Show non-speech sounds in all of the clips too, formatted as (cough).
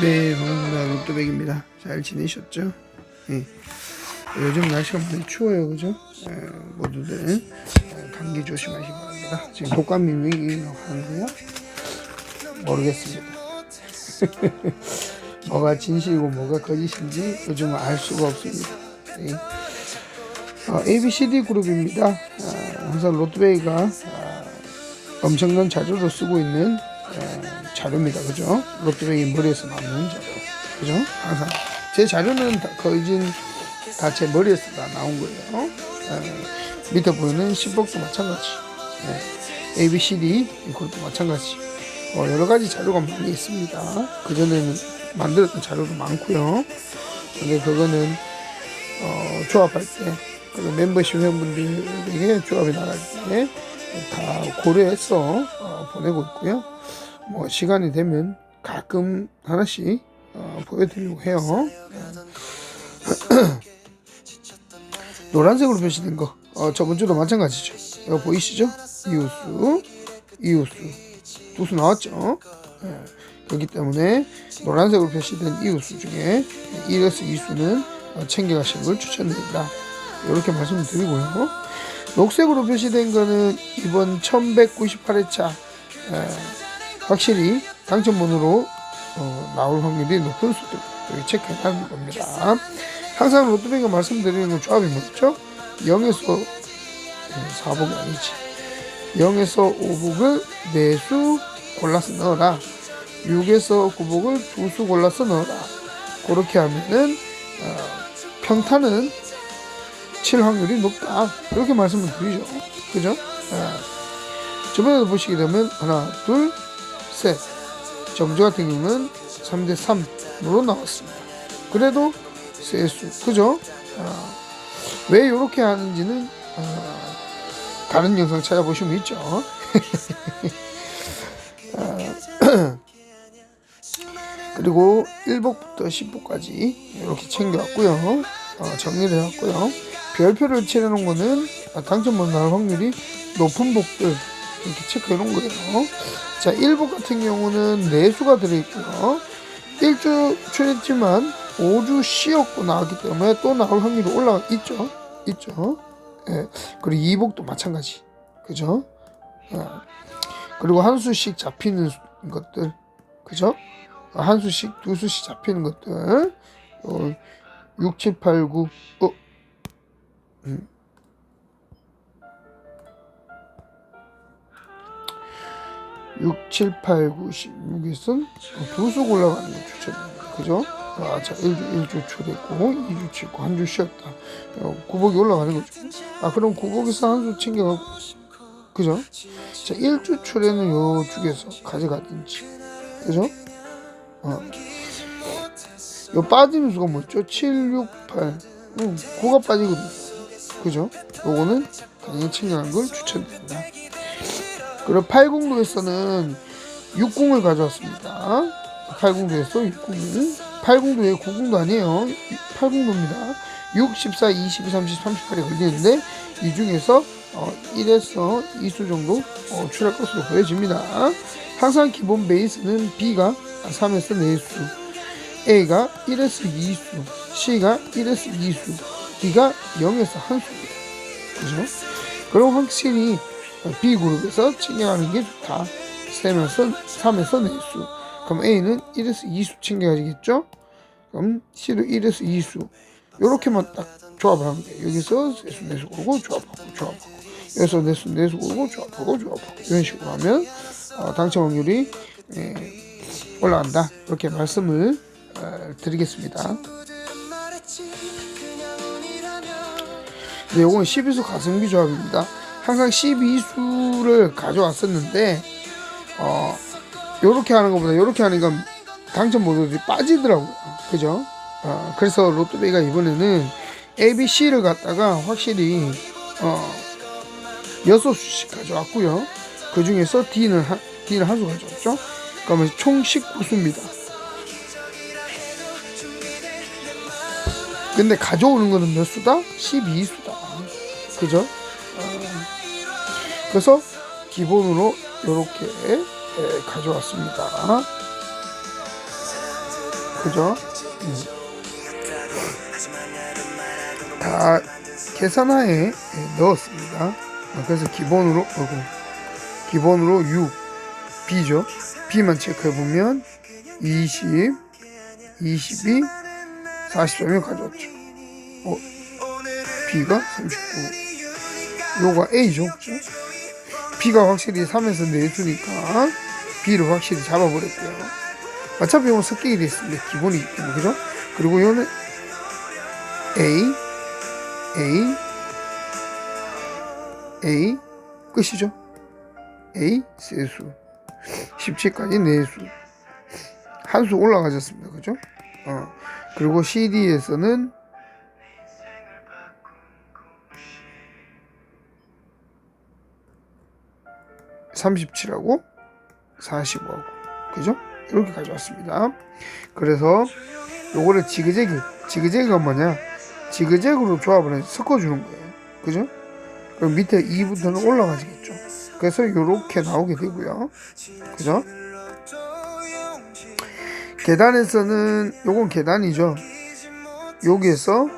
네, 반갑습니다. 로또백입니다. 잘 지내셨죠? 예. 요즘 날씨가 많이 추워요, 그죠? 에, 모두들 에, 감기 조심하시기 바랍니다. 지금 독감 유행이 하는데요. 모르겠습니다. (laughs) 뭐가 진실이고 뭐가 거짓인지 요즘은 알 수가 없습니다. 예. 어, ABCD 그룹입니다. 아, 항상 로또베이가 아, 엄청난 자료로 쓰고 있는 어, 자료입니다. 그죠? 로또베이 머리에서 나오는 자료. 그죠? 항상 제 자료는 다, 거의 다 제 머리에서 다 나온 거예요. 어, 밑에 보이는 10복도 마찬가지. 네. ABCD 그것도 마찬가지. 어, 여러 가지 자료가 많이 있습니다. 그전에는 만들었던 자료도 많고요. 근데 그거는 어, 조합할 때 그리고 멤버십 회원분들에게 조합이 나갈 때 다 고려해서 어, 보내고 있고요. 뭐 시간이 되면 가끔 하나씩 어, 보여드리려고 해요. (clears throat) 노란색으로 표시된 거 어, 저번 주도 마찬가지죠. 이거 보이시죠? 이웃수, 이웃수, 두 수 나왔죠? 예, 그렇기 때문에 노란색으로 표시된 이웃수 중에 1에서 2수는 어, 챙겨가시는 걸 추천드립니다. 이렇게 말씀을 드리고요. 녹색으로 표시된 거는 이번 1198회차 확실히 당첨번호로 어, 나올 확률이 높은 수들 여기 체크해 가는 겁니다. 항상 로또뱅이가 말씀드리는 건 조합이 뭐죠? 0에서 4복이 아니지. 0에서 5복을 4수 골라서 넣어라. 6에서 9복을 2수 골라서 넣어라. 그렇게 하면은 어, 평타는 칠 확률이 높다. 그렇게 말씀을 드리죠. 그죠? 예. 저번에도 보시게 되면 하나, 둘, 셋. 점수 같은 경우는 3대 3으로 나왔습니다. 그래도 세수. 그죠? 아, 왜 이렇게 하는지는 아, 다른 영상 찾아보시면 있죠. (laughs) 아, (clears throat) 그리고 1복부터 10복까지 이렇게 챙겨왔고요. 어, 정리를 해왔고요. 별표를 칠해놓은 거는 당첨번 나올 확률이 높은 복들 이렇게 체크해 놓은 거예요. 자, 1복 같은 경우는 4수가 들어있고요. 1주 출했지만 5주 쉬었고 나왔기 때문에 또 나올 확률이 올라가 있죠. 있죠. 예. 그리고 2복도 마찬가지. 그죠? 예. 그리고 한 수씩 잡히는 것들. 그죠? 한 수씩, 두 수씩 잡히는 것들. 어, 6, 7, 8, 9. 어, 6, 7, 8, 9, 16에서 두수 올라가는 거 추천합니다. 그죠? 아, 자, 1주, 1주 출했고, 2주 치고, 한 주 쉬었다. 어, 구복이 올라가는 거죠. 아, 그럼 구복에서 한 수 챙겨가고, 그죠? 자, 1주 출에는 요 중에서 가져가든지, 그죠? 어. 요 빠지는 수가 뭐죠? 7, 6, 8. 음, 9가 빠지거든요. 그죠? 요거는 당연히 챙겨가는 걸 추천드립니다. 그리고 80도에서는 60을 가져왔습니다. 80도에서 60. 80도에 90도 아니에요. 80도입니다. 6, 14, 22, 30, 38이 걸리는데 이 중에서 어, 1에서 2수 정도 어, 출할 것으로 보여집니다. 항상 기본 베이스는 B가 3에서 4수, A가 1에서 2수, C가 1에서 2수, D가 0에서 1수입니다. 그죠? 그럼 확실히 B그룹에서 챙겨가는 게 좋다. 3에서, 3에서 4수. 그럼 A는 1에서 2수 챙겨가야겠죠? 그럼 C도 1에서 2수. 요렇게만 딱 조합을 하면 돼. 여기서 세수, 내수 걸고 조합하고, 조합하고. 여기서 내수, 내수 걸고 조합하고, 조합하고. 이런 식으로 하면 어, 당첨 확률이 예, 올라간다. 이렇게 말씀을 어, 드리겠습니다. 네, 요건 12수 가성비 조합입니다. 항상 12수를 가져왔었는데 어 요렇게 하는 것보다 요렇게 건 당첨 모드들이 빠지더라고요. 그죠? 어, 그래서 로또베이가 이번에는 A, B, C를 갖다가 확실히 어 여섯 수씩 가져왔고요. 그 중에서 D는 한, D는 한수 가져왔죠. 그러면 총 19수입니다. 근데 가져오는 거는 몇 수다? 12수다. 그죠? 어, 그래서 기본으로 이렇게 가져왔습니다. 그죠? 음. 다 계산하에 예, 넣었습니다. 아, 그래서 기본으로 어고 기본으로 6 B죠. B만 체크해 보면 20, 22, 43을 가져왔죠. 어, B가 39. 요가 A죠. 그죠? B가 확실히 3에서 4수니까 B를 확실히 잡아버렸고요. 어차피 이건 섞이게 돼 있습니다. 기본이기 때문에. 그죠? 그리고 요는 A, A, A, 끝이죠. A, 세수. 17까지 네수. 한 수 올라가졌습니다. 그죠? 어. 그리고 CD에서는 (37하고) (45하고) 그죠? 이렇게 가져왔습니다. 그래서 요거를 지그재그 지그재그가 뭐냐? 지그재그로 조합을 해서 섞어주는 거예요. 그죠? 그럼 밑에 2부터는 올라가지겠죠. 그래서 요렇게 나오게 되고요. 그죠? 계단에서는 요건 계단이죠. 여기에서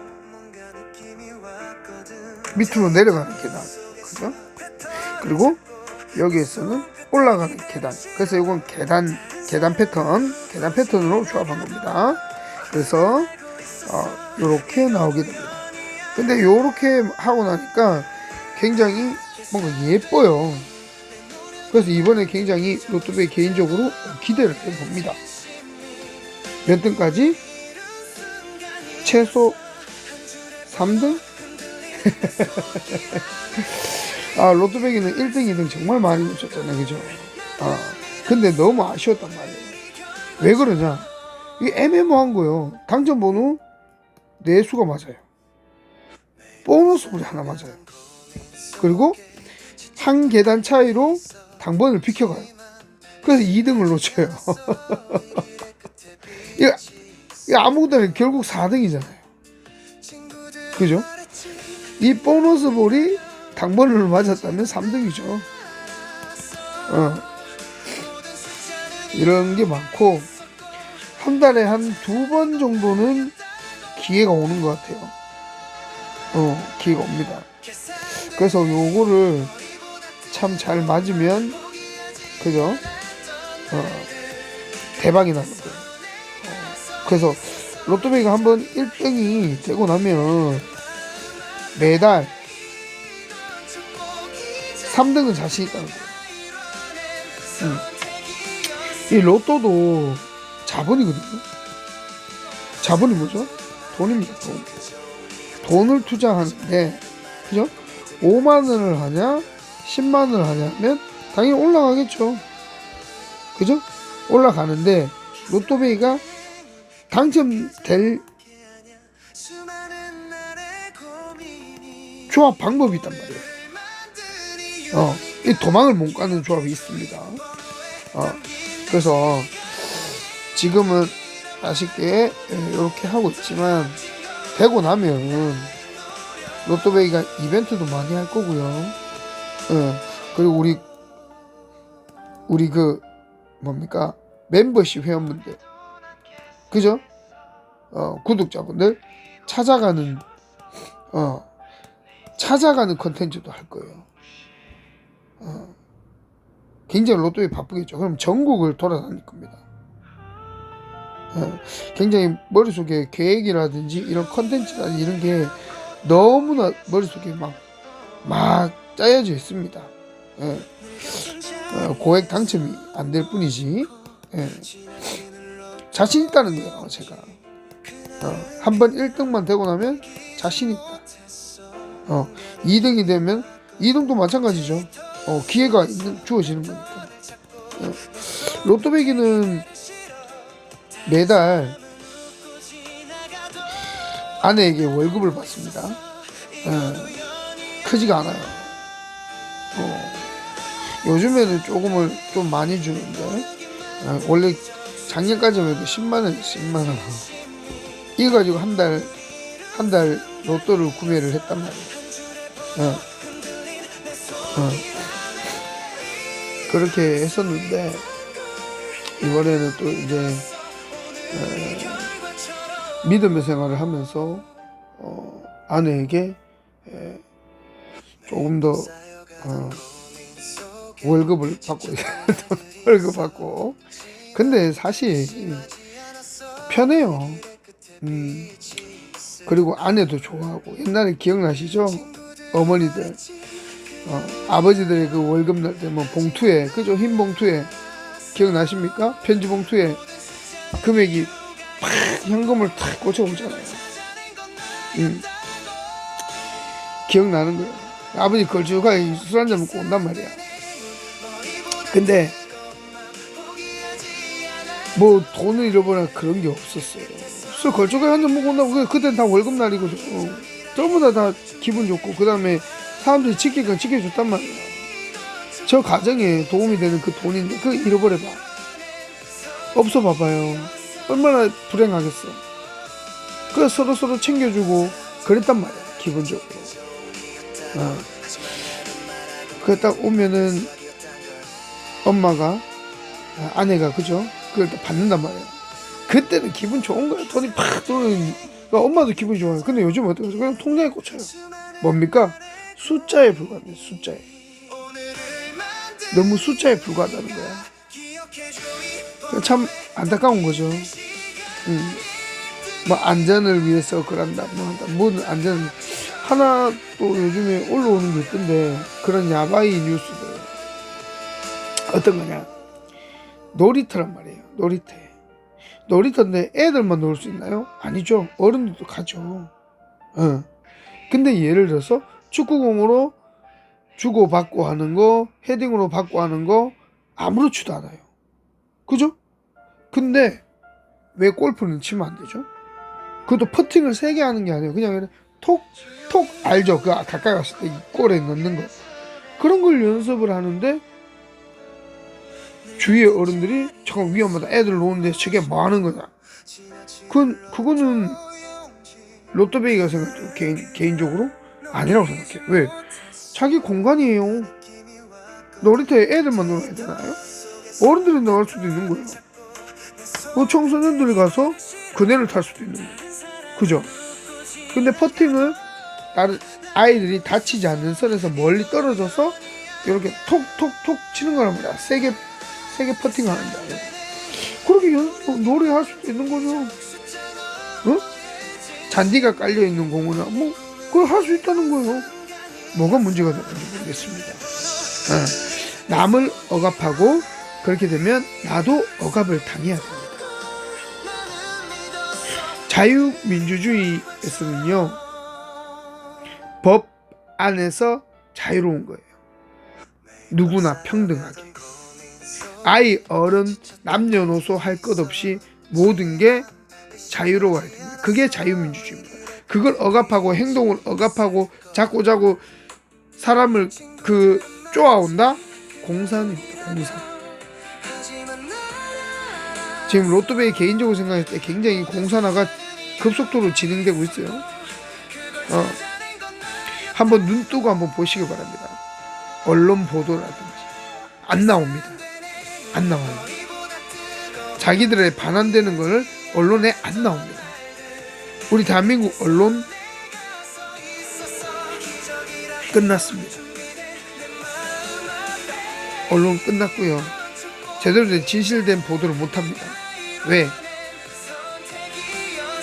밑으로 내려가는 계단. 그죠? 그리고 여기에서는 올라가는 계단. 그래서 이건 계단 계단 패턴, 계단 패턴으로 조합한 겁니다. 그래서 어, 이렇게 나오게 됩니다. 근데 이렇게 하고 나니까 굉장히 뭔가 예뻐요. 그래서 이번에 굉장히 로또베이 개인적으로 기대를 해봅니다. 몇 등까지? 최소 3등? (laughs) 아, 로또베이는 1등, 2등 정말 많이 놓쳤잖아요. 그죠? 아, 근데 너무 아쉬웠단 말이에요. 왜 그러냐? 이게 애매모한 거예요. 당첨 번호 네 수가 맞아요. 보너스 불이 하나 맞아요. 그리고 한 계단 차이로 당번을 비켜가요. 그래서 2등을 놓쳐요. (laughs) 이거, 이거 아무것도 아니고 결국 4등이잖아요. 그죠? 이 보너스 볼이 당번을 맞았다면 3등이죠. 어. 이런 게 많고 한 달에 한 두 번 정도는 기회가 오는 것 같아요. 어, 기회가 옵니다. 그래서 요거를 참 잘 맞으면 그죠? 어, 대박이 나는 거예요. 어, 그래서 로또베이가 한번 1등이 되고 나면 매달 3등은 자신 있다는 거예요. 음. 이 로또도 자본이거든요. 자본이 뭐죠? 돈입니다. 돈. 돈을 투자하는데, 그죠? 5만 원을 하냐, 10만 원을 하냐면 당연히 올라가겠죠. 그죠? 올라가는데 로또베이가 당첨될 조합 방법이 있단 말이에요. 어, 이 도망을 못 가는 조합이 있습니다. 어, 그래서 지금은 아쉽게 이렇게 하고 있지만 되고 나면 로또베이가 이벤트도 많이 할 거고요. 어, 그리고 우리 우리 그 뭡니까 멤버십 회원분들 그죠? 어, 구독자분들 찾아가는 어, 찾아가는 컨텐츠도 할 거예요. 어, 굉장히 로또에 바쁘겠죠. 그럼 전국을 돌아다닐 겁니다. 어, 굉장히 머릿속에 계획이라든지 이런 컨텐츠라든지 이런 게 너무나 머릿속에 막, 막 짜여져 있습니다. 예. 어, 고액 당첨이 안 될 뿐이지. 예. 자신 있다는 거예요, 제가. 어, 한번 1등만 되고 나면 자신 있다. 어, 2등이 되면 2등도 마찬가지죠. 어, 기회가 있는, 주어지는 거니까. 어, 로또 배기는 매달 아내에게 월급을 받습니다. 어, 크지가 않아요. 어, 요즘에는 조금을 좀 많이 주는데 어, 원래 작년까지만 해도 10만 원, 10만 원. 이거 가지고 한 달 한 달 로또를 구매를 했단 말이에요. 어. 어. 그렇게 했었는데 이번에는 또 이제 에, 믿음의 생활을 하면서 어, 아내에게 에, 조금 더 어, 월급을 받고 (laughs) 월급 받고 근데 사실 편해요. 음, 그리고 아내도 좋아하고 옛날에 기억나시죠? 어머니들 어, 아버지들의 그 월급 날 때 뭐 봉투에 그죠 흰 봉투에 기억나십니까? 편지 봉투에 금액이 팍 현금을 탁 꽂혀 오잖아요. 음. 기억나는 거예요. 아버지 걸쭉하게 술 한잔 먹고 온단 말이야. 근데 뭐 돈을 잃어버려 그런 게 없었어요. 술 걸쭉하게 한잔 먹고 온다고 그- 그땐 다 월급 날이고 어, 저보다 다 기분 좋고 그 다음에 사람들이 지킬 건 지켜줬단 말이야. 저 가정에 도움이 되는 그 돈인데 그거 잃어버려봐. 없어 봐봐요. 얼마나 불행하겠어. 그 서로 서로 챙겨주고 그랬단 말이야 기본적으로. 어. 그딱 오면은 엄마가 아, 아내가 그죠? 그걸 또 받는단 말이야. 그때는 기분 좋은 거야. 돈이 팍 들어오는. 그러니까 엄마도 기분이 좋아요. 근데 요즘 어떻게 그냥 통장에 꽂혀요. 뭡니까? 숫자에 불과합니다. 숫자에. 너무 숫자에 불과하다는 거야. 그참 안타까운 거죠. 음. 뭐 안전을 위해서 그런다, 뭐 한다, 뭐 안전 하나 또 요즘에 올라오는 게 있던데 그런 야바이 뉴스들 어떤 거냐? 놀이터란 말이에요. 놀이터. 놀이터인데 애들만 놀 수 있나요? 아니죠. 어른들도 가죠. 어. 근데 예를 들어서 축구공으로 주고 받고 하는 거, 헤딩으로 받고 하는 거 아무렇지도 않아요. 그죠? 근데 왜 골프는 치면 안 되죠? 그것도 퍼팅을 세게 하는 게 아니에요. 그냥 톡, 톡 알죠? 그 가까이 갔을 때이 골에 넣는 거. 그런 걸 연습을 하는데 주위의 어른들이 잠깐 위험하다. 애들 노는데 저게 뭐 하는 거냐? 그건 그거는 로또베이가 생각해도 개인 개인적으로 아니라고 생각해. 왜? 자기 공간이에요. 놀이터에 애들만 놀아야 되나요? 어른들이 나갈 수도 있는 거예요. 뭐 청소년들이 가서 그네를 탈 수도 있는 거예요. 그죠? 근데 퍼팅을 다른 아이들이 다치지 않는 선에서 멀리 떨어져서 이렇게 톡톡톡 치는 말이야. 세게 세게 퍼팅하는 다 그렇게 연, 노래할 수도 있는 거죠. 응? 잔디가 깔려 있는 공원은 뭐 그걸 할 수 있다는 거예요. 뭐가 문제가 되는지 모르겠습니다. 어. 남을 억압하고 그렇게 되면 나도 억압을 당해야 됩니다. 자유민주주의에서는요, 법 안에서 자유로운 거예요. 누구나 평등하게. 아이, 어른, 남녀노소 할 것 없이 모든 게 자유로워야 됩니다. 그게 자유민주주의입니다. 그걸 억압하고 행동을 억압하고 자꾸 자꾸 사람을 그 쪼아온다? 공산입니다. 공산. 지금 로또베이 개인적으로 생각할 때 굉장히 공산화가 급속도로 진행되고 있어요. 어. 한번 눈 뜨고 한번 보시기 바랍니다. 언론 보도라든지 안 나옵니다. 안 나와요. 자기들의 반환되는 거를 언론에 안 나옵니다. 우리 대한민국 언론 끝났습니다. 언론 끝났고요. 제대로 된 진실된 보도를 못합니다. 왜?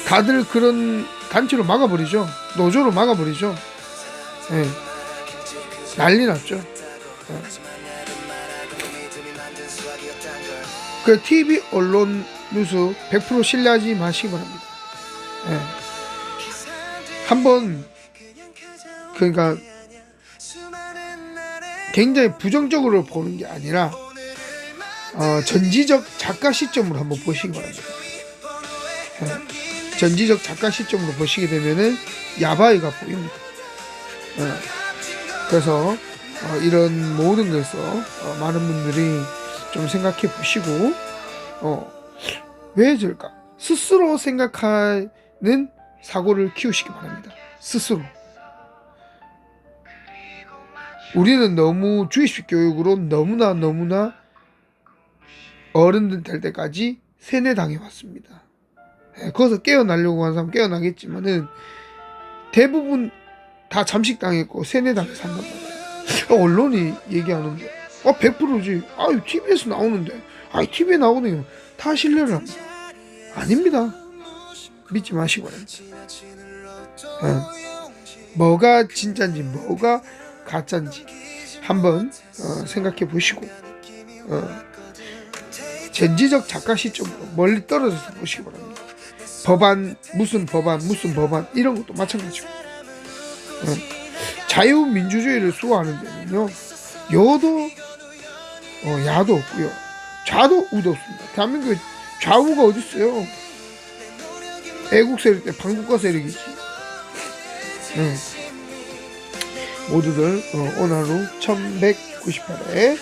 다들 그런 단체로 막아버리죠. 노조로 막아버리죠. 예. 난리 났죠. 예. 그 TV 언론 뉴스 100% 신뢰하지 마시기 바랍니다. 예. 한번 그러니까 굉장히 부정적으로 보는 게 아니라 어, 전지적 작가 시점으로 한번 보시기 바랍니다. 예. 전지적 작가 시점으로 보시게 되면은 야바이가 보입니다. 예. 그래서 어, 이런 모든 것에서 어, 많은 분들이 좀 생각해 보시고 어, 왜 저럴까? 스스로 생각하는 사고를 키우시기 바랍니다. 스스로. 우리는 너무 주입식 교육으로 너무나 너무나 어른들 될 때까지 세뇌당해 왔습니다. 예, 거기서 깨어나려고 하는 사람 깨어나겠지만은 대부분 다 잠식당했고 세뇌당해 산단 말이에요. 어, 언론이 얘기하는데 아 100%지. 아유 TV에서 나오는데 아 TV에 나오네요. 다 신뢰를 합니다. 아닙니다. 믿지 마시기 바랍니다. 예. 뭐가 진짜인지 뭐가 가짜인지 한번 어, 생각해 보시고 어, 전지적 작가 시점으로 멀리 떨어져서 보시기 바랍니다. 법안 무슨 법안 무슨 법안 이런 것도 마찬가지고 어, 자유민주주의를 수호하는 데는요 여도 어, 야도 없고요 좌도 우도 없습니다. 대한민국에 좌우가 어디 있어요? 애국 세력 때 반국가 세력이지. 응. 모두들 어, 오늘 하루 1198회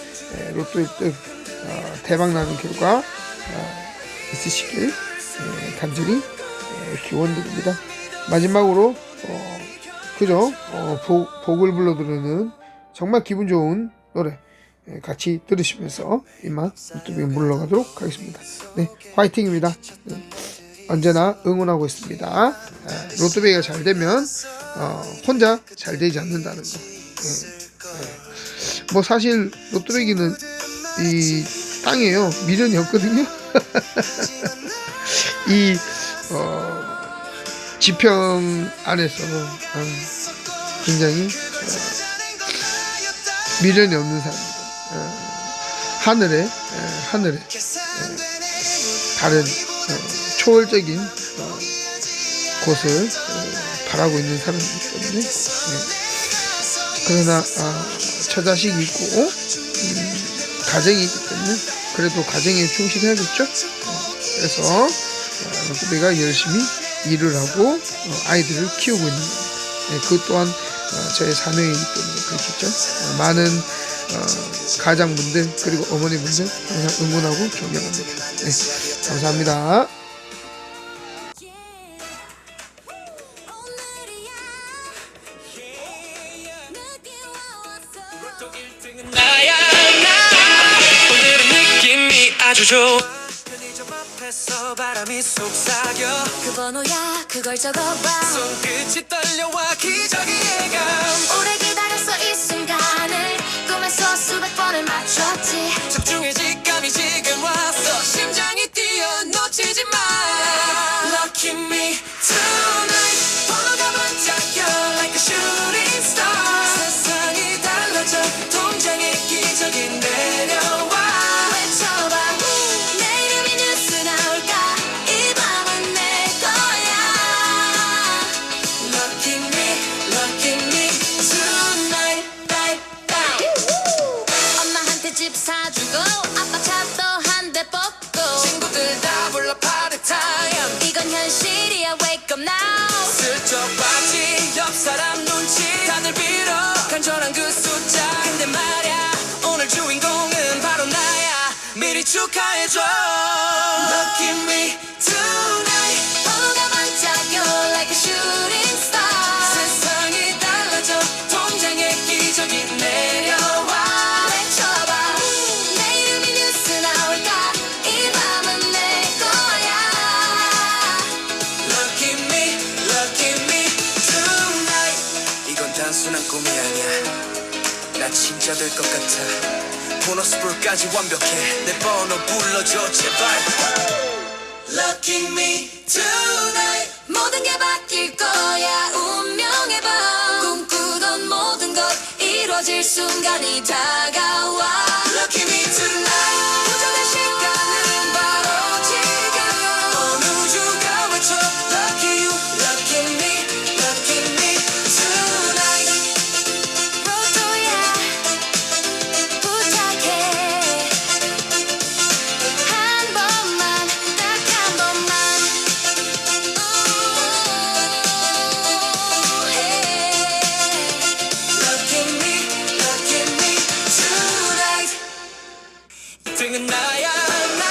로또 1등 어, 대박나는 결과 어, 있으시길 예, 간절히 예, 기원드립니다. 마지막으로 어, 그죠? 어, 복, 복을 불러드리는 정말 기분 좋은 노래 예, 같이 들으시면서 이만 유튜브에 물러가도록 하겠습니다. 네, 화이팅입니다. 네, 언제나 응원하고 있습니다. 아, 로또베이가 잘 되면 어, 혼자 잘 되지 않는다는 거. 예, 예. 뭐 사실 로또베이는 이 땅이에요. 미련이 없거든요. (laughs) 이 어, 지평 안에서 어, 굉장히 어, 미련이 없는 사람입니다. 어, 하늘에 어, 하늘에 어, 다른 어, 초월적인 어, 곳을 어, 바라고 있는 사람이기 때문에 네. 그러나 아, 처자식이 있고 음, 가정이 있기 때문에 그래도 가정에 충실해야겠죠. 어, 그래서 어, 내가 열심히 일을 하고 어, 아이들을 키우고 있는. 네, 그 또한 어, 저의 사명이기 때문에 그렇겠죠. 어, 많은 어, 가장분들 그리고 어머니분들 항상 응원하고 존경합니다. 네, 감사합니다. 아주 좋아 편의점 앞에서 바람이 속삭여 그 번호야 그걸 적어봐. 손끝이 떨려와 기적의 예감. 오래 기다렸어 이 순간을. 꿈에서 수백 번을 맞췄지. 적중의 직감이 지금 왔어. 심장이 뛰어 놓치지 마. Lucky me 간절한 그 숫자 근데 말야. 오늘 주인공은 바로 나야. 미리 축하해줘. Lucky me 나 진짜 될것 같아. 보너스 불까지 완벽해. 내 번호 불러줘 제발. Lucky me tonight. 모든 게 바뀔 거야. 운명의 밤. 꿈꾸던 모든 것 이루어질 순간이 다가와